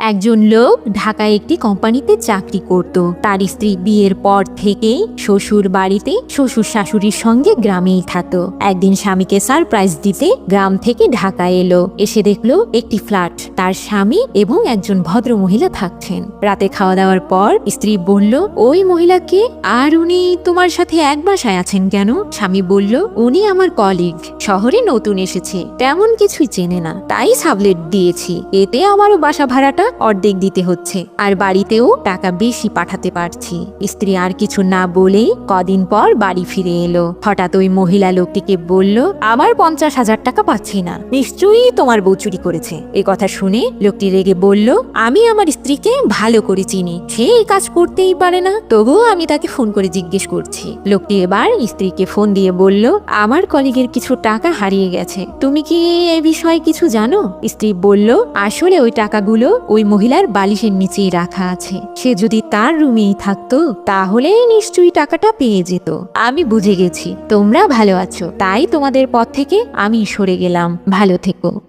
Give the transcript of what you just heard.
একজন লোক ঢাকায় একটি কোম্পানিতে চাকরি করত। তার স্ত্রী বিয়ের পর থেকেই শ্বশুর বাড়িতে শ্বশুর শাশুড়ির সঙ্গে গ্রামেই থাকতো। একদিন স্বামীকে সারপ্রাইজ দিতে গ্রাম থেকে ঢাকা এলো। এসে দেখল একটি ফ্ল্যাট, তার স্বামী এবং একজন ভদ্র মহিলা থাকছেন। রাতে খাওয়া দাওয়ার পর স্ত্রী বলল, ওই মহিলাকে আর উনি তোমার সাথে এক বাসায় আছেন কেন? স্বামী বলল, উনি আমার কলিগ শহরে নতুন এসেছে, তেমন কিছুই চেনে না। তাই সাবলেট দিয়েছি, এতে আমারও বাসা ভাড়াটা অর্ধেক দিতে হচ্ছে। আর বাড়িতেও টাকা বেশি পাঠাতে পারছি। স্ত্রী আর কিছু না বলেই কদিন পর বাড়ি ফিরে এলো। হঠাৎ ওই মহিলা লোকটিকে বলল আবার পঞ্চাশ হাজার টাকা পাচ্ছি না। নিশ্চয়ই তোমার বউ চুরি করেছে। এ কথা শুনে লোকটি রেগে বলল, আমি আমার স্ত্রীকে ভালো করে চিনি। সে এই কাজ করতেই পারে না। তবুও আমি তাকে ফোন করে জিজ্ঞেস করছি। লোকটি এবার স্ত্রীকে ফোন দিয়ে বলল, আমার কলিগের কিছু টাকা হারিয়ে গেছে। তুমি কি এ বিষয়ে কিছু জানো? স্ত্রী বলল, আসলে ওই টাকাগুলো ওই মহিলার বালিশের নিচেই রাখা আছে। সে যদি তার রুমেই থাকতো তাহলে নিশ্চয়ই টাকাটা পেয়ে যেত। আমি বুঝে গেছি, তোমরা ভালো আছো, তাই তোমাদের পথ থেকে আমি সরে গেলাম। ভালো থেকো।